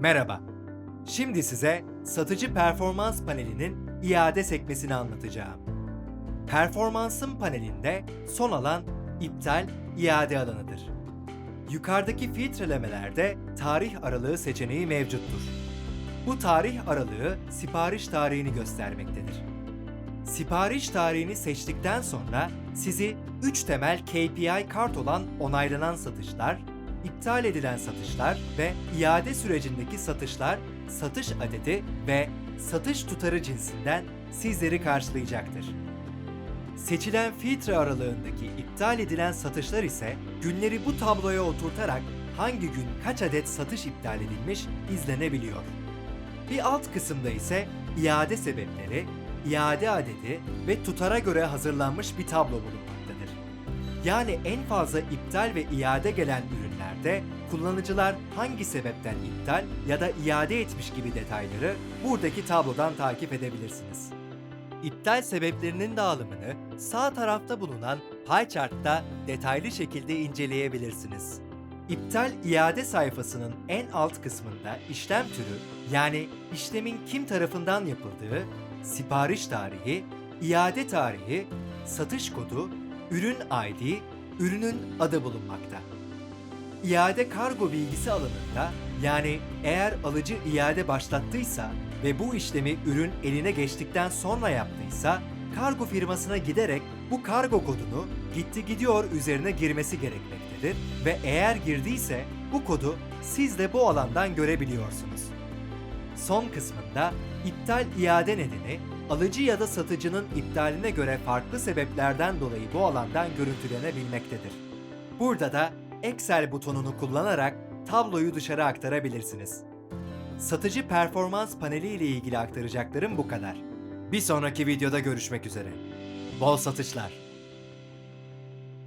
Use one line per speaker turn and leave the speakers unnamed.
Merhaba. Şimdi size satıcı performans panelinin iade sekmesini anlatacağım. Performansın panelinde son alan iptal iade alanıdır. Yukarıdaki filtrelemelerde tarih aralığı seçeneği mevcuttur. Bu tarih aralığı sipariş tarihini göstermektedir. Sipariş tarihini seçtikten sonra sizi 3 temel KPI kart olan onaylanan satışlar, iptal edilen satışlar ve iade sürecindeki satışlar, satış adedi ve satış tutarı cinsinden sizleri karşılayacaktır. Seçilen filtre aralığındaki iptal edilen satışlar ise günleri bu tabloya oturtarak hangi gün kaç adet satış iptal edilmiş izlenebiliyor. Bir alt kısımda ise iade sebepleri, iade adedi ve tutara göre hazırlanmış bir tablo bulunmaktadır. Yani en fazla iptal ve iade gelen ürünlerde kullanıcılar hangi sebepten iptal ya da iade etmiş gibi detayları buradaki tablodan takip edebilirsiniz. İptal sebeplerinin dağılımını sağ tarafta bulunan pie chart'ta detaylı şekilde inceleyebilirsiniz. İptal iade sayfasının en alt kısmında işlem türü yani işlemin kim tarafından yapıldığı, sipariş tarihi, iade tarihi, satış kodu, ürün ID, ürünün adı bulunmakta. İade kargo bilgisi alanında yani eğer alıcı iade başlattıysa ve bu işlemi ürün eline geçtikten sonra yaptıysa kargo firmasına giderek bu kargo kodunu gitti gidiyor üzerine girmesi gerekmektedir ve eğer girdiyse bu kodu siz de bu alandan görebiliyorsunuz. Son kısmında iptal iade nedeni alıcı ya da satıcının iptaline göre farklı sebeplerden dolayı bu alandan görüntülenebilmektedir. Burada da Excel butonunu kullanarak tabloyu dışarı aktarabilirsiniz. Satıcı performans paneli ile ilgili aktaracaklarım bu kadar. Bir sonraki videoda görüşmek üzere. Bol satışlar.